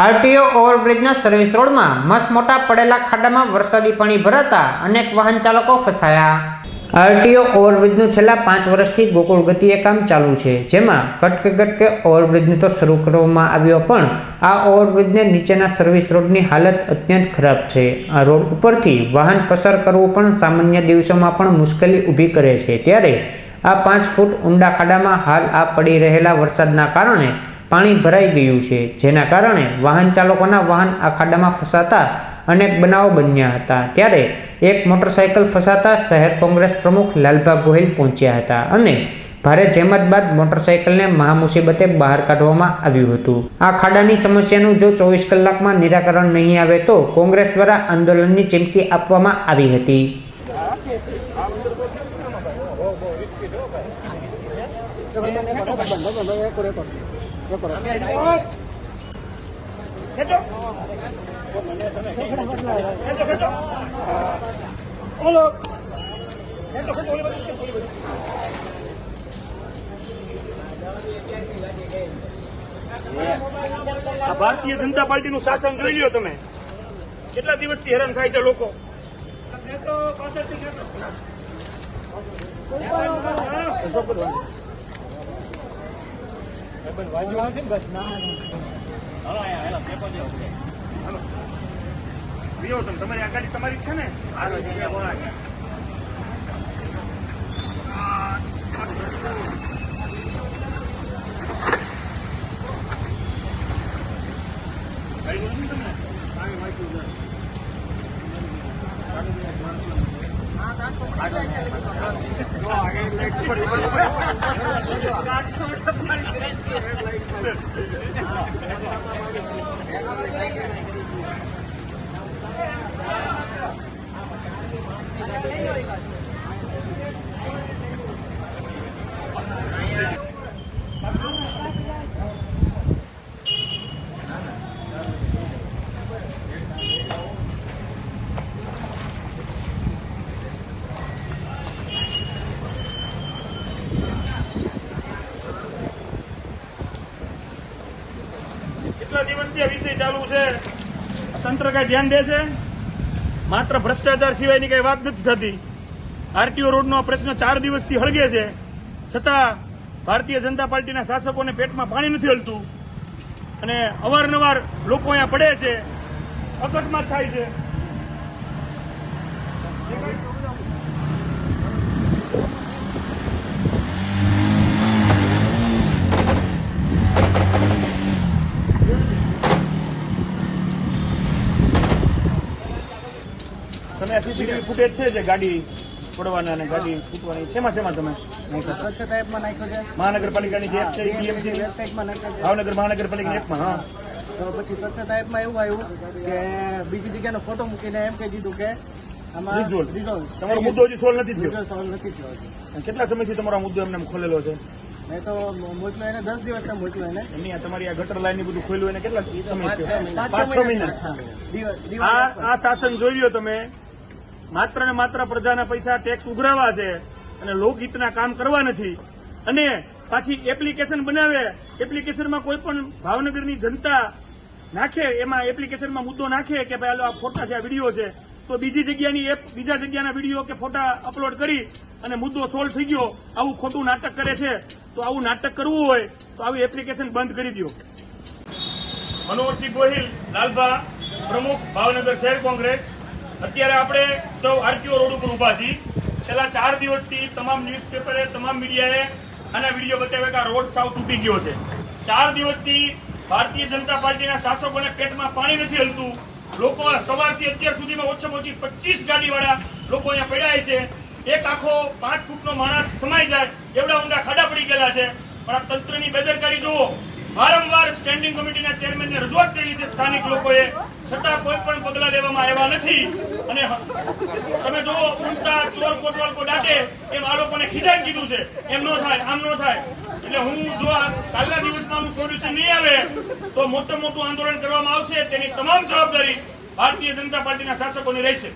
RTO ઓવરબ્રિજના service રોડમાં મસ્ત મોટા પડેલા ખાડામાં વરસાદી પાણી ભરાતા અનેક વાહન ચાલકો ફસાયા. આરટીઓ ઓવરબ્રિજનું છેલ્લા પાંચ વર્ષથી ગોકુળ ગતિએ કામ ચાલુ છે, જેમાં કટકે કટકે ઓવરબ્રિજને તો શરૂ કરવામાં આવ્યો, પણ આ ઓવરબ્રિજને નીચેના સર્વિસ રોડની હાલત અત્યંત ખરાબ છે. આ રોડ ઉપરથી વાહન પસાર કરવું પણ સામાન્ય દિવસોમાં પણ મુશ્કેલી ઊભી કરે છે. ત્યારે આ પાંચ ફૂટ ઊંડા ખાડામાં હાલ આ પડી રહેલા વરસાદના કારણે પાણી ભરાઈ ગયું છે, જેના કારણે વાહન ચાલકોના વાહન આ ખાડામાં ફસાતા અનેક બનાવો બન્યા હતા. ત્યારે એક મોટરસાયકલ ફસાતા શહેર કોંગ્રેસ પ્રમુખ લાલભા ગોહિલ પહોંચ્યા હતા અને ભારે જહેમત બાદ મોટરસાયકલને મહામુસીબતે બહાર કાઢવામાં આવ્યું હતું. આ ખાડાની સમસ્યાનું જો ચોવીસ કલાકમાં નિરાકરણ નહીં આવે તો કોંગ્રેસ દ્વારા આંદોલનની ચીમકી આપવામાં આવી હતી. આ ભારતીય જનતા પાર્ટીનું શાસન જોઈ લ્યો તમે. કેટલા દિવસથી હેરાન થાય છે લોકો? તમે તમારી આ ગાડી તમારી છે ને ગાડી Thank you. કેટલા દિવસથી આ વિષય ચાલુ છે. તંત્ર કઈ ધ્યાન દેશે માત્ર ભ્રષ્ટાચાર સિવાયની કઈ વાત નથી થતી. આરટીઓ રોડનો આ પ્રશ્ન ચાર દિવસથી હળગે છે. છતાં ભારતીય જનતા પાર્ટીના શાસકોને પેટમાં પાણી નથી હલતું. અને અવારનવાર લોકો અહીંયા પડે છે. અકસ્માત થાય છે. તમે સીસીટીવી ફૂટેજ છે જે ગાડી પડવાના અને ગાડી ફૂટવાની. શેમાં શેમાં તમે? સ્વચ્છતા એપમાં નાખ્યો છે. મહાનગરપાલિકાની જે એપ છે એ વેબસાઇટમાં નાખ્યો છે. ભાવનગર મહાનગરપાલિકાની એપમાં હા. તો પછી સ્વચ્છતા એપમાં એવું આવ્યું કે બીજી જગ્યાનો ફોટો મૂકીને એમ કહી દીધું કે. તમારો મુદ્દો હજી સોલ્વ નથી થયો? Resolve નથી થયો કેટલા સમયથી તમારો મુદ્દો એમને એમ ખોલેલો છે? મેં તો મોકલ્યો એને દસ દિવસ મોકલ્યો એને. એમની તમારી આ ગટર લાઈન બધું ખોલ્યું એને કેટલા સમય પાંચ છ મહિના. આ આ શાસન જોઈ લ્યો તમે. માત્ર ને માત્ર પ્રજાના પૈસા ટેક્સ ઉઘરાવા છે અને લોકહિતના કામ કરવા નથી. અને પાછી એપ્લિકેશન બનાવે એપ્લિકેશનમાં કોઈ પણ ભાવનગરની જનતા નાખે, એમાં એપ્લિકેશનમાં મુદ્દો નાખે કે ભાઈ આ ફોટા છે, આ વીડિયો છે. તો બીજી જગ્યાની એપ બીજા જગ્યાના વીડિયો કે ફોટા અપલોડ કરી અને મુદ્દો સોલ્વ થઈ ગયો, આવું ખોટું નાટક કરે છે, તો આવું નાટક કરવું હોય, તો આવી એપ્લિકેશન બંધ કરી દો મનોહરસિંહ ગોહિલ, લાલભા પ્રમુખ, ભાવનગર શહેર કોંગ્રેસ. અત્યારે આપણે સૌ આરટીઓ રોડ ઉપર ઊભા છીએ. છેલ્લા ચાર દિવસથી તમામ ન્યૂઝપેપરે તમામ મીડિયાએ આના વીડિયો બતાવ્યા કે આ રોડ સાવ તૂટી ગયો છે. ચાર દિવસથી ભારતીય જનતા પાર્ટીના શાસકોને પેટમાં પાણી નથી હલતું. લોકો સવારથી અત્યાર સુધીમાં ઓછામાં ઓછી પચીસ ગાડીવાળા લોકો અહીંયા પડ્યા છે. એક આખો પાંચ ફૂટનો માણસ સમાઈ જાય, એવડા ઊંડા ખાડા પડી ગયેલા છે. પણ આ તંત્રની બેદરકારી જુઓ. વારંવાર સ્ટેન્ડિંગ કમિટીના ચેરમેનને રજૂઆત કરેલી છે સ્થાનિક લોકોએ. છતાં કોઈ પણ પગલાં લેવામાં આવ્યા નથી. અને તમે જુઓ ઉલટા ચોર કોટવાલ કો ડાકે, એમ આ લોકોને ખીજાઈ કીધું છે. એમ નો થાય, આમ નો થાય. એટલે હું જો આ કાલના દિવસમાં આનું સોલ્યુશન નહીં આવે, તો મોટું મોટું આંદોલન કરવામાં આવશે. તેની તમામ જવાબદારી ભારતીય જનતા પાર્ટીના શાસકોની રહેશે.